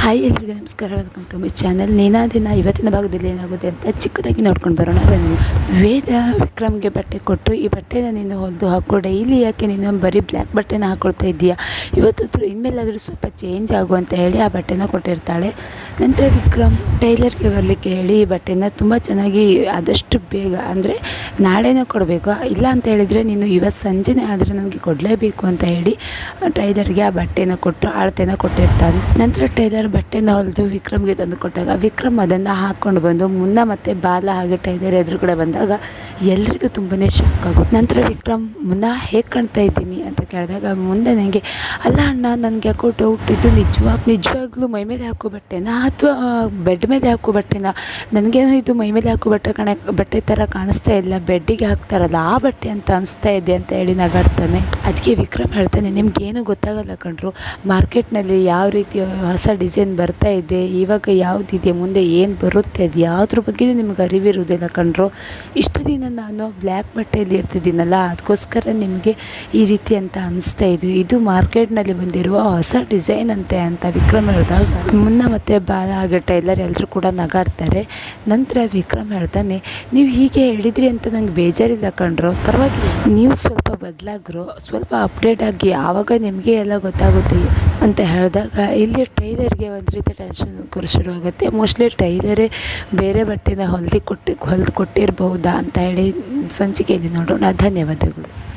Hi ಎಲ್ರಿಗೂ ನಮಸ್ಕಾರ. Welcome to my channel ದಿನ ಇವತ್ತಿನ ಭಾಗದಲ್ಲಿ ಏನಾಗುತ್ತೆ ಅಂತ ಚಿಕ್ಕದಾಗಿ ನೋಡ್ಕೊಂಡು ಬರೋಣ. ಬನ್ನಿ. ವೇದ ವಿಕ್ರಮ್ಗೆ ಬಟ್ಟೆ ಕೊಟ್ಟು ಈ ಬಟ್ಟೆನ ನೀನು ಹೊಲಿದು ಹಾಕೋ. ಡೈಲಿ ಯಾಕೆ ನೀನು ಬರೀ ಬ್ಲ್ಯಾಕ್ ಬಟ್ಟೆನ ಹಾಕ್ಕೊಳ್ತಾ ಇದ್ದೀಯಾ? ಇವತ್ತಾದ್ರೂ ಇನ್ಮೇಲಾದರೂ ಸ್ವಲ್ಪ ಚೇಂಜ್ ಆಗು ಅಂತ ಹೇಳಿ ಆ ಬಟ್ಟೆನ ಕೊಟ್ಟಿರ್ತಾಳೆ. ನಂತರ ವಿಕ್ರಮ್ ಟೈಲರ್ಗೆ ಬರಲಿಕ್ಕೆ ಹೇಳಿ ಈ ಬಟ್ಟೆನ ತುಂಬ ಚೆನ್ನಾಗಿ ಆದಷ್ಟು ಬೇಗ ಅಂದರೆ ನಾಳೆನೇ ಕೊಡಬೇಕು. ಇಲ್ಲ ಅಂತ ಹೇಳಿದರೆ ನೀನು ಇವತ್ತು ಸಂಜೆನೇ ಆದರೆ ನನಗೆ ಕೊಡಲೇಬೇಕು ಅಂತ ಹೇಳಿ ಟೈಲರ್ಗೆ ಆ ಬಟ್ಟೆನ ಕೊಟ್ಟು ಅಳತೆನ ಕೊಟ್ಟಿರ್ತಾನೆ. ನಂತರ ಟೈಲರ್ ಬಟ್ಟೆನ ಹೊಲಿದು ವಿಕ್ರಮ್ಗೆ ತಂದು ಕೊಟ್ಟಾಗ ವಿಕ್ರಮ್ ಅದನ್ನು ಹಾಕ್ಕೊಂಡು ಬಂದು ಮುನ್ನ ಮತ್ತು ಬಾಲ ಹಾಗೆ ಟೈಲರ್ ಎದುರುಗಡೆ ಬಂದಾಗ ಎಲ್ರಿಗೂ ತುಂಬಾ ಶಾಕ್ ಆಗುತ್ತೆ. ನಂತರ ವಿಕ್ರಮ್, ಮುನ್ನ, ಹೇಗೆ ಕಾಣ್ತಾ ಇದ್ದೀನಿ? ಅಂತ ಕೇಳಿದಾಗ ಮುಂದೆ ನನಗೆ ಅಲ್ಲ ಅಣ್ಣ, ನನಗೆ ಯಾಕೋ ಡೌಟ್ ಇದು ನಿಜವಾಗ, ನಿಜವಾಗ್ಲೂ ಮೈ ಮೇಲೆ ಹಾಕೋ ಬಟ್ಟೆನಾ ಅಥವಾ ಬೆಡ್ ಮೇಲೆ ಹಾಕೋ ಬಟ್ಟೆನಾ? ನನಗೇನು ಇದು ಮೈ ಮೇಲೆ ಹಾಕೋ ಬಟ್ಟೆ ಕಾಣ, ಬಟ್ಟೆ ಥರ ಕಾಣಿಸ್ತಾ ಇಲ್ಲ, ಬೆಡ್ಡಿಗೆ ಹಾಕ್ತಾರಲ್ಲ ಆ ಬಟ್ಟೆ ಅಂತ ಅನಿಸ್ತಾ ಇದೆ ಅಂತ ಹೇಳಿ ನಗಾಡ್ತಾನೆ. ಅದಕ್ಕೆ ವಿಕ್ರಮ್ ಹೇಳ್ತಾನೆ, ನಿಮ್ಗೇನು ಗೊತ್ತಾಗಲ್ಲ ಕಣ್ರು, ಮಾರ್ಕೆಟ್ನಲ್ಲಿ ಯಾವ ರೀತಿ ಹೊಸ ಡಿಸೈನ್ ಬರ್ತಾ ಇದೆ, ಇವಾಗ ಯಾವುದಿದೆ, ಮುಂದೆ ಏನು ಬರುತ್ತೆ, ಅದು ಯಾವುದ್ರ ಬಗ್ಗೆಯೂ ನಿಮಗೆ ಅರಿವಿರುವುದಿಲ್ಲ ಕಣ್ರು. ಇಷ್ಟು ದಿನ ನಾನು ಬ್ಲ್ಯಾಕ್ ಬಟ್ಟೆಯಲ್ಲಿ ಇರ್ತಿದ್ದೀನಲ್ಲ ಅದಕ್ಕೋಸ್ಕರ ನಿಮಗೆ ಈ ರೀತಿ ಅಂತ ಅನಿಸ್ತಾ ಇದು. ಇದು ಮಾರ್ಕೆಟ್ನಲ್ಲಿ ಬಂದಿರುವ ಹೊಸ ಡಿಸೈನ್ ಅಂತೆ ಅಂತ ವಿಕ್ರಮ್ ಹೇಳಿದಾಗ. ಮುನ್ನ ಮತ್ತೆ ಬಾಲ ಆಗಟ್ಟ ಎಲ್ಲರೂ ಎಲ್ಲರೂ ಕೂಡ ನಗಾಡ್ತಾರೆ. ನಂತರ ವಿಕ್ರಮ್ ಹೇಳ್ತಾನೆ ನೀವು ಹೀಗೆ ಹೇಳಿದ್ರಿ ಅಂತ ನಂಗೆ ಬೇಜಾರಿಲ್ಲ ಕಣ್ರು. ಪರವಾಗಿಲ್ಲ. ನೀವು ಸ್ವಲ್ಪ ಬದಲಾಗ್ರು, ಸ್ವಲ್ಪ ಅಪ್ಡೇಟ್ ಆಗಿ, ಆವಾಗ ನಿಮಗೆ ಎಲ್ಲ ಗೊತ್ತಾಗುತ್ತೆ ಅಂತ ಹೇಳಿದಾಗ, ಇಲ್ಲಿ ಟೈಲರ್ಗೆ ಒಂದು ರೀತಿ ಟೆನ್ಷನ್ ಶುರು ಆಗುತ್ತೆ ಮೋಸ್ಟ್ಲಿ ಟೈಲರೇ ಬೇರೆ ಬಟ್ಟೆನ ಹೊಲ್ದಿ ಕೊಟ್ಟು, ಹೊಲ್ದು ಕೊಟ್ಟಿರಬಹುದಾ ಅಂತ ಹೇಳಿ ಸಂಚಿಕೆಯಲ್ಲಿ ನೋಡೋಣ. ಧನ್ಯವಾದಗಳು.